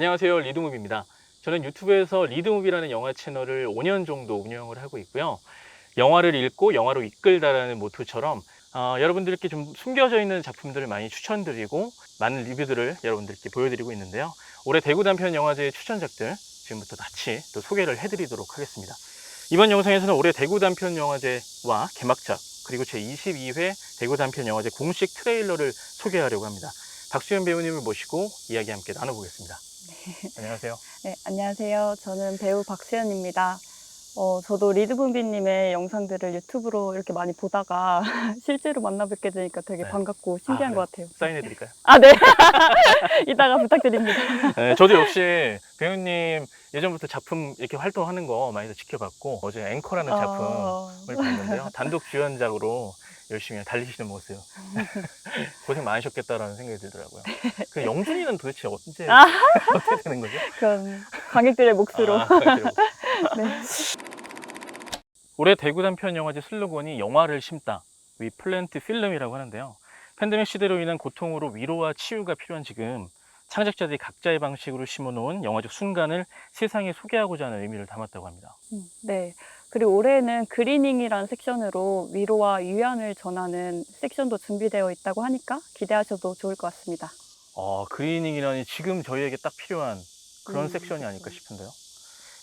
안녕하세요. 리드무비입니다. 저는 유튜브에서 리드무비라는 영화 채널을 5년 정도 운영을 하고 있고요. 영화를 읽고 영화로 이끌다라는 모토처럼 어, 여러분들께 좀 숨겨져 있는 작품들을 많이 추천드리고 많은 리뷰들을 여러분들께 보여드리고 있는데요. 올해 대구 단편 영화제의 추천작들 지금부터 같이 또 소개를 해드리도록 하겠습니다. 이번 영상에서는 올해 대구 단편 영화제와 개막작 그리고 제 22회 대구 단편 영화제 공식 트레일러를 소개하려고 합니다. 박수현 배우님을 모시고 이야기 함께 나눠보겠습니다. 안녕하세요. 네, 안녕하세요. 저는 배우 박수현입니다. 어, 저도 리드분비님의 영상들을 유튜브로 이렇게 많이 보다가 실제로 만나 뵙게 되니까 되게 네. 반갑고 신기한 아, 것 같아요. 사인해 드릴까요? 아, 네. 이따가 부탁드립니다. 네, 저도 역시 배우님 예전부터 작품 이렇게 활동하는 거 많이 지켜봤고 어제 앵커라는 작품을 어, 봤는데요. 단독 주연작으로 열심히 달리시는 모습 고생 많으셨겠다라는 생각이 들더라고요. 그 영준이는 도대체 언제 아. 어떻게 되는 거죠? 그럼 관객들의 몫으로. 아. 네. 올해 대구 단편 영화제 슬로건이 영화를 심다, 위 플랜트 필름이라고 하는데요. 팬데믹 시대로 인한 고통으로 위로와 치유가 필요한 지금 창작자들이 각자의 방식으로 심어놓은 영화적 순간을 세상에 소개하고자 하는 의미를 담았다고 합니다. 음, 네. 그리고 올해는 그리닝이라는 섹션으로 위로와 위안을 전하는 섹션도 준비되어 있다고 하니까 기대하셔도 좋을 것 같습니다. 어, 그리닝이라니 지금 저희에게 딱 필요한 그런 음, 섹션이 아닐까 그렇죠. 싶은데요.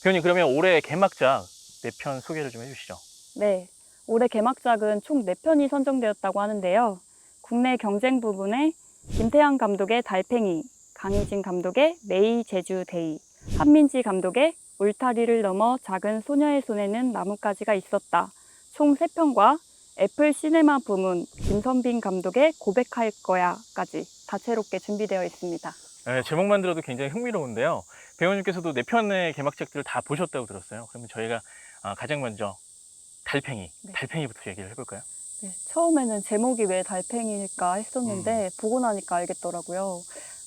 배우님 그러면 올해 개막작 네편 소개를 좀 해주시죠. 네. 올해 개막작은 총 4편이 선정되었다고 하는데요. 국내 경쟁 부분에 김태형 감독의 달팽이, 강희진 감독의 메이 제주 데이, 한민지 감독의 울타리를 넘어 작은 소녀의 손에는 나뭇가지가 있었다. 총 3편과 애플 시네마 부문 김선빈 감독의 고백할 거야까지 다채롭게 준비되어 있습니다. 네, 제목만 들어도 굉장히 흥미로운데요. 배우님께서도 네 편의 개막작들을 다 보셨다고 들었어요. 그러면 저희가 아, 가장 먼저 달팽이, 네. 달팽이부터 얘기를 해볼까요? 네, 처음에는 제목이 왜 달팽이일까 했었는데 음. 보고 나니까 알겠더라고요.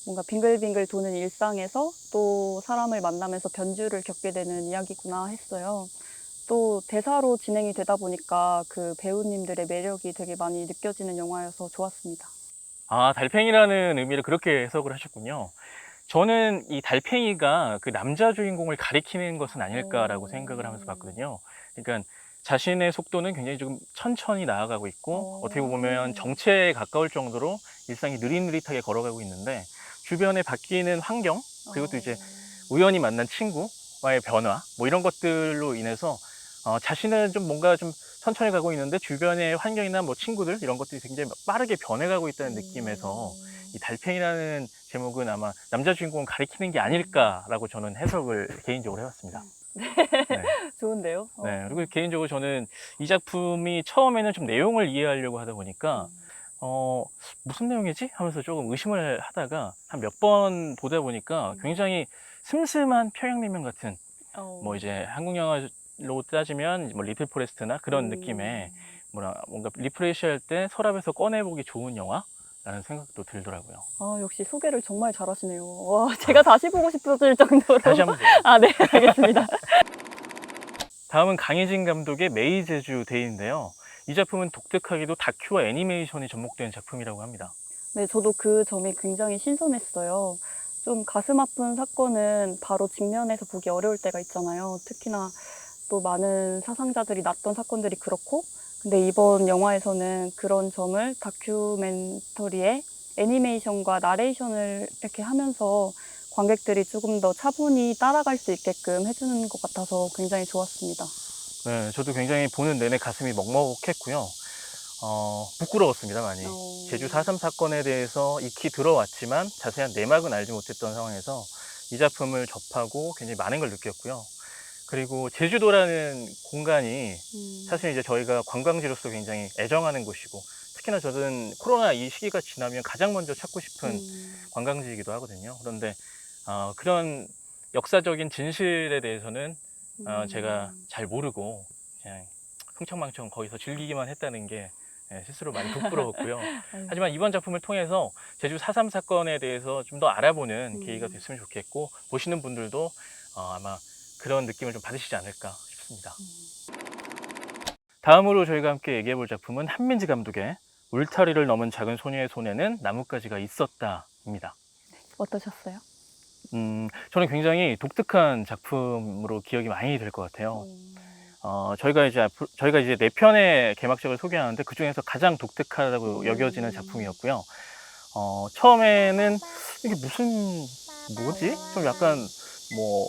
뭔가 빙글빙글 도는 일상에서 또 사람을 만나면서 변주를 겪게 되는 이야기구나 했어요. 또 대사로 진행이 되다 보니까 그 배우님들의 매력이 되게 많이 느껴지는 영화여서 좋았습니다. 아, 달팽이라는 의미를 그렇게 해석을 하셨군요. 저는 이 달팽이가 그 남자 주인공을 가리키는 것은 아닐까라고 오. 생각을 하면서 봤거든요. 그러니까 자신의 속도는 굉장히 조금 천천히 나아가고 있고 오. 어떻게 보면 정체에 가까울 정도로 일상이 느릿느릿하게 걸어가고 있는데 주변에 바뀌는 환경 그리고 또 이제 우연히 만난 친구와의 변화 뭐 이런 것들로 인해서 어, 자신은 좀 뭔가 좀 천천히 가고 있는데 주변의 환경이나 뭐 친구들 이런 것들이 굉장히 빠르게 변해가고 있다는 느낌에서 이 달팽이라는 제목은 아마 남자 주인공을 가리키는 게 아닐까라고 저는 해석을 개인적으로 해봤습니다. 네. 좋은데요? 어. 네. 그리고 개인적으로 저는 이 작품이 처음에는 좀 내용을 이해하려고 하다 보니까 음. 어, 무슨 내용이지? 하면서 조금 의심을 하다가 한 몇 번 보다 보니까 음. 굉장히 슴슴한 평양냉면 같은 어. 뭐 이제 한국 영화로 따지면 뭐 리틀 포레스트나 그런 음. 느낌의 뭐라 뭔가 리프레시 할 때 서랍에서 꺼내보기 좋은 영화 라는 생각도 들더라고요. 아, 역시 소개를 정말 잘하시네요. 와, 제가 다시 보고 싶어질 정도로. 다시 한번. 아, 네, 알겠습니다. 다음은 강혜진 감독의 메이 제주 데이인데요. 이 작품은 독특하게도 다큐와 애니메이션이 접목된 작품이라고 합니다. 네, 저도 그 점이 굉장히 신선했어요. 좀 가슴 아픈 사건은 바로 직면해서 보기 어려울 때가 있잖아요. 특히나 또 많은 사상자들이 났던 사건들이 그렇고, 근데 이번 영화에서는 그런 점을 다큐멘터리에 애니메이션과 나레이션을 이렇게 하면서 관객들이 조금 더 차분히 따라갈 수 있게끔 해주는 것 같아서 굉장히 좋았습니다. 네, 저도 굉장히 보는 내내 가슴이 먹먹했고요. 어, 부끄러웠습니다, 많이. 어. 제주 4.3 사건에 대해서 익히 들어왔지만 자세한 내막은 알지 못했던 상황에서 이 작품을 접하고 굉장히 많은 걸 느꼈고요. 그리고 제주도라는 공간이 음. 사실 이제 저희가 관광지로서 굉장히 애정하는 곳이고 특히나 저는 코로나 이 시기가 지나면 가장 먼저 찾고 싶은 음. 관광지이기도 하거든요. 그런데 어, 그런 역사적인 진실에 대해서는 어, 음. 제가 잘 모르고 그냥 흥청망청 거기서 즐기기만 했다는 게 예, 스스로 많이 부끄러웠고요. 아유. 하지만 이번 작품을 통해서 제주 4.3 사건에 대해서 좀 더 알아보는 음. 계기가 됐으면 좋겠고 보시는 분들도 어, 아마 그런 느낌을 좀 받으시지 않을까 싶습니다. 음. 다음으로 저희가 함께 얘기해 볼 작품은 한민지 감독의 울타리를 넘은 작은 소녀의 손에는 나뭇가지가 있었다입니다. 어떠셨어요? 음, 저는 굉장히 독특한 작품으로 기억이 많이 될 것 같아요. 어, 저희가 이제 앞으로, 저희가 이제 네 편의 개막작을 소개하는데 그 중에서 가장 독특하다고 여겨지는 작품이었고요. 어, 처음에는 이게 무슨 뭐지? 좀 약간 뭐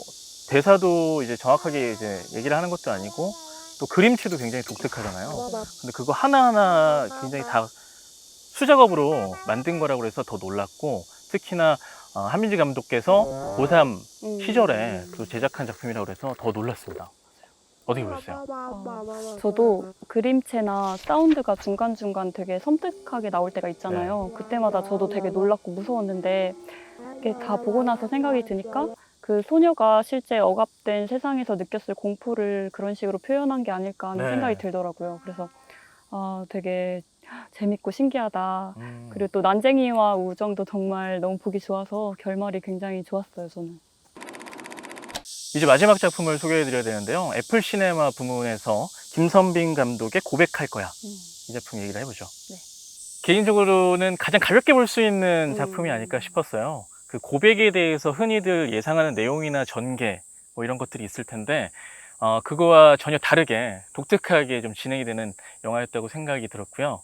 대사도 이제 정확하게 이제 얘기를 하는 것도 아니고 또 그림체도 굉장히 독특하잖아요. 근데 그거 하나하나 굉장히 다 수작업으로 만든 거라고 해서 더 놀랐고 특히나 어, 한민지 감독께서 고3 음. 시절에 그 제작한 작품이라고 해서 더 놀랐습니다. 어떻게 보셨어요? 저도 그림체나 사운드가 중간중간 되게 섬뜩하게 나올 때가 있잖아요. 그때마다 저도 되게 놀랐고 무서웠는데 이게 다 보고 나서 생각이 드니까 그 소녀가 실제 억압된 세상에서 느꼈을 공포를 그런 식으로 표현한 게 아닐까 하는 네. 생각이 들더라고요. 그래서 아, 되게 재밌고 신기하다. 음. 그리고 또 난쟁이와 우정도 정말 너무 보기 좋아서 결말이 굉장히 좋았어요, 저는. 이제 마지막 작품을 소개해드려야 되는데요. 애플 시네마 부문에서 김선빈 감독의 고백할 거야. 음. 이 작품 얘기를 해보죠. 네. 개인적으로는 가장 가볍게 볼 수 있는 음. 작품이 아닐까 싶었어요. 그 고백에 대해서 흔히들 예상하는 내용이나 전개 뭐 이런 것들이 있을 텐데 어, 그거와 전혀 다르게 독특하게 좀 진행이 되는 영화였다고 생각이 들었고요.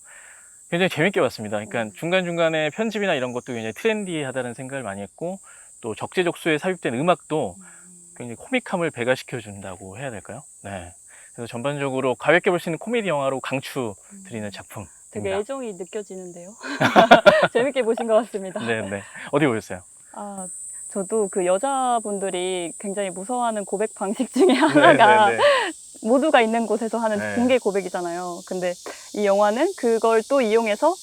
굉장히 재밌게 봤습니다. 그러니까 중간중간에 편집이나 이런 것도 굉장히 트렌디하다는 생각을 많이 했고 또 적재적소에 삽입된 음악도 굉장히 코믹함을 배가시켜 준다고 해야 될까요? 네. 그래서 전반적으로 가볍게 볼 수 있는 코미디 영화로 강추드리는 작품. 되게 애정이 느껴지는데요. 재밌게 보신 것 같습니다. 네, 네. 어디 보셨어요? 아, 저도 그 여자분들이 굉장히 무서워하는 고백 방식 중에 하나가 네, 네, 네. 모두가 있는 곳에서 하는 네. 공개 고백이잖아요. 근데 이 영화는 그걸 또 이용해서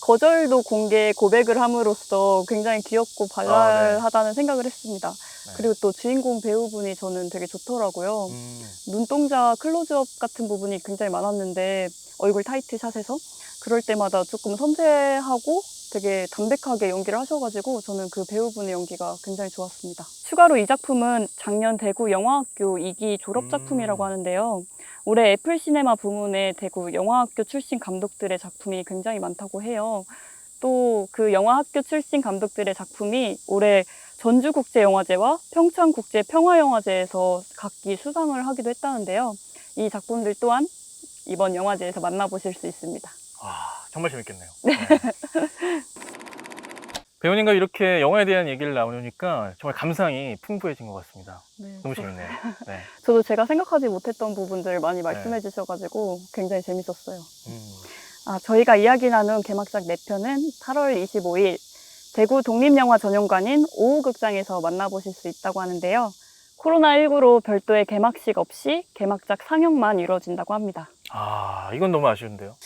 거절도 공개 고백을 함으로써 굉장히 귀엽고 발랄하다는 생각을 했습니다. 네. 그리고 또 주인공 배우분이 저는 되게 좋더라고요. 음, 눈동자 클로즈업 같은 부분이 굉장히 많았는데 얼굴 타이트 샷에서 그럴 때마다 조금 섬세하고 되게 담백하게 연기를 하셔가지고 저는 그 배우분의 연기가 굉장히 좋았습니다. 추가로 이 작품은 작년 대구 영화학교 2기 졸업 작품이라고 음. 하는데요. 올해 애플 시네마 부문에 대구 영화학교 출신 감독들의 작품이 굉장히 많다고 해요. 또 그 영화학교 출신 감독들의 작품이 올해 전주국제영화제와 평창국제평화영화제에서 각기 수상을 하기도 했다는데요. 이 작품들 또한 이번 영화제에서 만나보실 수 있습니다. 와, 정말 재밌겠네요. 네. 배우님과 이렇게 영화에 대한 얘기를 나누니까 정말 감상이 풍부해진 것 같습니다. 너무 재밌네요. 네. 저도 제가 생각하지 못했던 부분들 많이 말씀해 주셔가지고 굉장히 재밌었어요. 음, 아, 저희가 이야기 나눈 개막작 4편은 8월 25일 대구 독립영화 전용관인 오후극장에서 만나보실 수 있다고 하는데요. 코로나19로 별도의 개막식 없이 개막작 상영만 이루어진다고 합니다. 아, 이건 너무 아쉬운데요.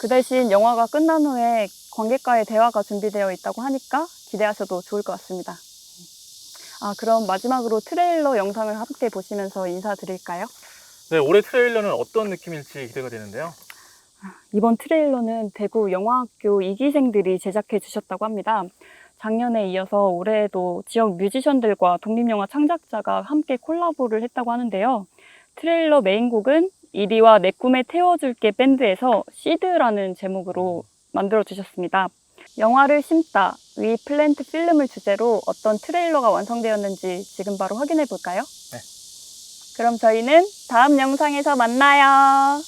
그 대신 영화가 끝난 후에 관객과의 대화가 준비되어 있다고 하니까 기대하셔도 좋을 것 같습니다. 아, 그럼 마지막으로 트레일러 영상을 함께 보시면서 인사드릴까요? 네, 올해 트레일러는 어떤 느낌일지 기대가 되는데요. 이번 트레일러는 대구 영화학교 2기생들이 제작해 주셨다고 합니다. 작년에 이어서 올해에도 지역 뮤지션들과 독립영화 창작자가 함께 콜라보를 했다고 하는데요. 트레일러 메인곡은 이리와 내 꿈에 태워줄게 밴드에서 시드라는 제목으로 만들어 주셨습니다. 영화를 심다, 위 플랜트 필름을 주제로 어떤 트레일러가 완성되었는지 지금 바로 확인해 볼까요? 네. 그럼 저희는 다음 영상에서 만나요.